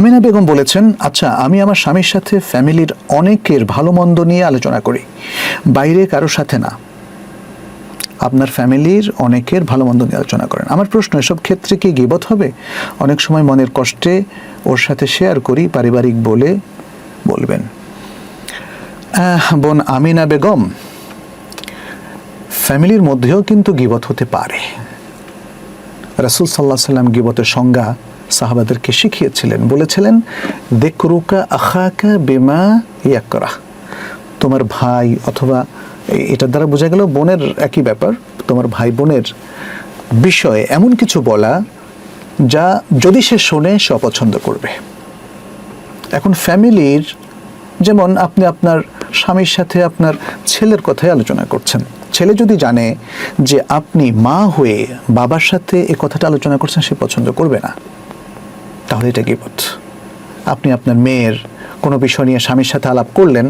আমিনা বেগম বলেছেন আচ্ছা আমি আমার স্বামীর সাথে ফ্যামিলির অনেকের ভালো মন্দ নিয়ে আলোচনা করি। বাইরে কারোর সাথে না। আপনার ফ্যামিলির অনেকের ভালো মন্দ নিয়ে আলোচনা করেন। আমার প্রশ্ন, এসব ক্ষেত্রে কি গিবত হবে? অনেক সময় মনের কষ্টে ওর সাথে শেয়ার করি, পারিবারিক বলে বলবেন। বোন আমিনা বেগম, ফ্যামিলির মধ্যেও কিন্তু গিবত হতে পারে। রাসুল সাল্লাহ সাল্লাম গিবতের সংজ্ঞা সাহাবাদেরকে শিখিয়েছিলেন। বলেছিলেন দেখরুকা আখাকা বেমা ইয়াকরা। তোমার ভাই অথবা এটার দ্বারা বোঝা গেল বোনের একই ব্যাপার। তোমার ভাই বোনের বিষয়ে এমন কিছু বলা যা যদি সে শোনে, সে অপছন্দ করবে। এখন ফ্যামিলির, যেমন আপনি আপনার স্বামীর সাথে আপনার ছেলের কথাই আলোচনা করছেন। ছেলে যদি জানে যে আপনি মা হয়ে বাবার সাথে এ কথাটা আলোচনা করছেন, সে পছন্দ করবে না। তাহলে এটা গিবত। আপনি আপনার মেয়ের কোনো বিষয় নিয়ে স্বামীর সাথে আলাপ করলেন,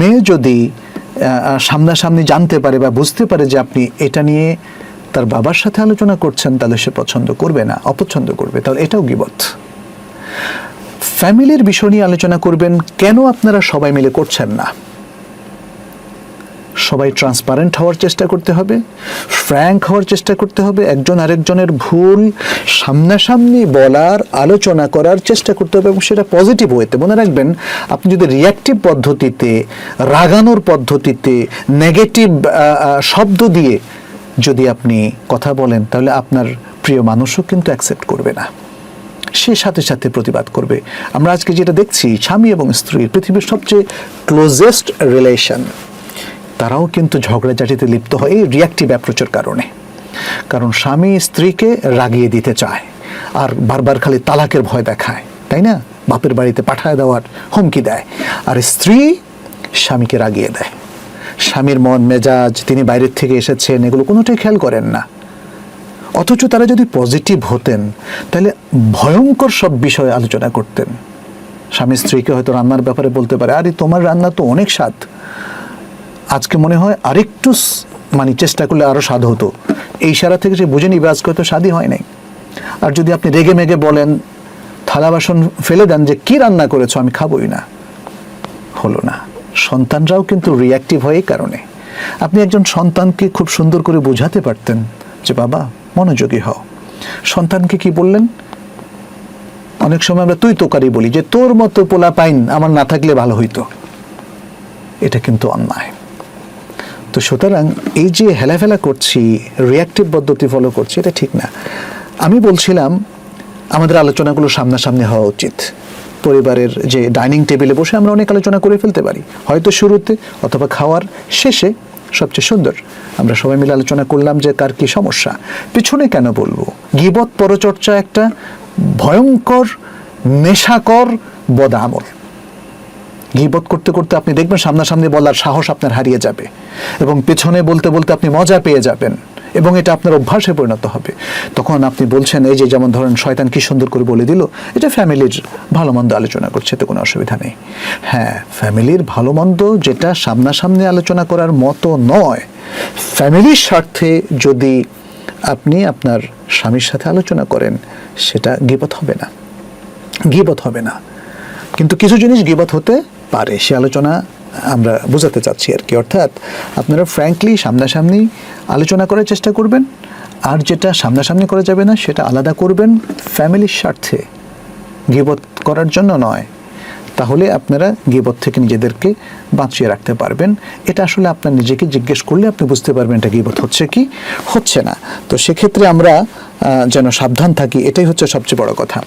মেয়ে যদি সামনাসামনি জানতে পারে বা বুঝতে পারে যে আপনি এটা নিয়ে তার বাবার সাথে আলোচনা করছেন, তাহলে সে পছন্দ করবে না, অপছন্দ করবে, তাহলে এটাও গিবত। ফ্যামিলির বিষয় নিয়ে আলোচনা করবেন, কেন আপনারা সবাই মিলে করছেন না? সবাই ট্রান্সপারেন্ট হওয়ার চেষ্টা করতে হবে ফ্র্যাঙ্ক হওয়ার চেষ্টা করতে হবে, একজন আরেকজনের ভুল সামনাসামনি বলার, আলোচনা করার চেষ্টা করতে হবে এবং সেটা পজিটিভ হইতে মনে রাখবেন, আপনি যদি রিয়াক্টিভ পদ্ধতিতে, রাগানোর পদ্ধতিতে নেগেটিভ শব্দ দিয়ে যদি আপনি কথা বলেন, তাহলে আপনার প্রিয় মানুষও কিন্তু অ্যাকসেপ্ট করবে না। সে সাথে সাথে প্রতিবাদ করবে। আমরা আজকে যেটা দেখছি, স্বামী এবং স্ত্রীর পৃথিবীর সবচেয়ে ক্লোজেস্ট রিলেশন তারাও কিন্তু ঝগড়াঝাটিতে লিপ্ত হয় এই রিয়াক্টিভ অ্যাপ্রোচের কারণে। কারণ স্বামী স্ত্রীকে রাগিয়ে দিতে চায় আর বারবার খালি তালাকের ভয় দেখায়, তাই না? বাপের বাড়িতে পাঠায় দেওয়ার হুমকি দেয়। আর স্ত্রী স্বামীকে রাগিয়ে দেয়। স্বামীর মন, মেজাজ, তিনি বাইরের থেকে এসেছেন, এগুলো কোনোটাই খেয়াল করেন না। অথচ তারা যদি পজিটিভ হতেন, তাহলে ভয়ঙ্কর সব বিষয়ে আলোচনা করতেন। স্বামী স্ত্রীকে হয়তো রান্নার ব্যাপারে বলতে পারে, আরে, তোমার রান্না তো অনেক স্বাদ। আজকে মনে হয় আরেকটু মানে চেষ্টা করলে আরও স্বাদ হতো। এই সারা থেকে সে বুঝে নিবে আজকে হয়তো স্বাদই হয় নাই। আর যদি আপনি রেগে মেগে বলেন, থালা বাসন ফেলে দেন যে, কি রান্না করেছ? আমি খাবোই না। হলো না। সন্তানরাও কিন্তু রিয়াক্টিভ হয় এই কারণে। আপনি একজন সন্তানকে খুব সুন্দর করে বোঝাতে পারতেন যে, বাবা, মনোযোগী হও। সন্তানকে কি বললেন? অনেক সময় আমরা তুই তোকারি বলি যে, তোর মতো পোলা পাইন, আমার না থাকলে ভালো হইতো। এটা কিন্তু অন্যায়। তো সুতরাং এই যে হেলাফেলা করছি রিয়াক্টিভ পদ্ধতি ফলো করছি, এটা ঠিক না। আমি বলছিলাম, আমাদের আলোচনাগুলো সামনাসামনি হওয়া উচিত। পরিবারের যে ডাইনিং টেবিলে বসে আমরা অনেক আলোচনা করে ফেলতে পারি। হয়তো শুরুতে অথবা খাওয়ার শেষে সবচেয়ে সুন্দর। আমরা সবাই মিলে আলোচনা করলাম যে কার কি সমস্যা। পিছনে কেন বলব? গিবত পরচর্চা একটা ভয়ঙ্কর, নেশাকর বদ আমল গিবত করতে করতে আপনি দেখবেন সামনাসামনি বলার সাহস আপনার হারিয়ে যাবে এবং পেছনে বলতে বলতে আপনি মজা পেয়ে যাবেন এবং এটা আপনার অভ্যাসে পরিণত হবে। তখন আপনি বলছেন, এই যে যেমন ধরেন শয়তান কি সুন্দর করে বলে দিল, এটা ফ্যামিলির ভালো মন্দ আলোচনা করছে তো কোনো অসুবিধা নেই। হ্যাঁ ফ্যামিলির ভালো মন্দ যেটা সামনাসামনি আলোচনা করার মতো নয়। ফ্যামিলির স্বার্থে যদি আপনি আপনার স্বামীর সাথে আলোচনা করেন, সেটা গিবত হবে না। গিবত হবে না। কিন্তু কিছু জিনিস গিবত হতে পারে। সে আলোচনা আমরা বোঝাতে চাচ্ছি আর কি। অর্থাৎ আপনারা ফ্র্যাঙ্কলি সামনাসামনি আলোচনা করার চেষ্টা করবেন, আর যেটা সামনাসামনি করা যাবে না সেটা আলাদা করবেন ফ্যামিলির স্বার্থে। গিবত করার জন্য নয়। তাহলে আপনারা গিবত থেকে নিজেদেরকে বাঁচিয়ে রাখতে পারবেন। এটা আসলে আপনার নিজেকে জিজ্ঞেস করলে আপনি বুঝতে পারবেন এটা গিবত হচ্ছে কি, হচ্ছে না। তো সেক্ষেত্রে আমরা যেন সাবধান থাকি, এটাই হচ্ছে সবচেয়ে বড় কথা।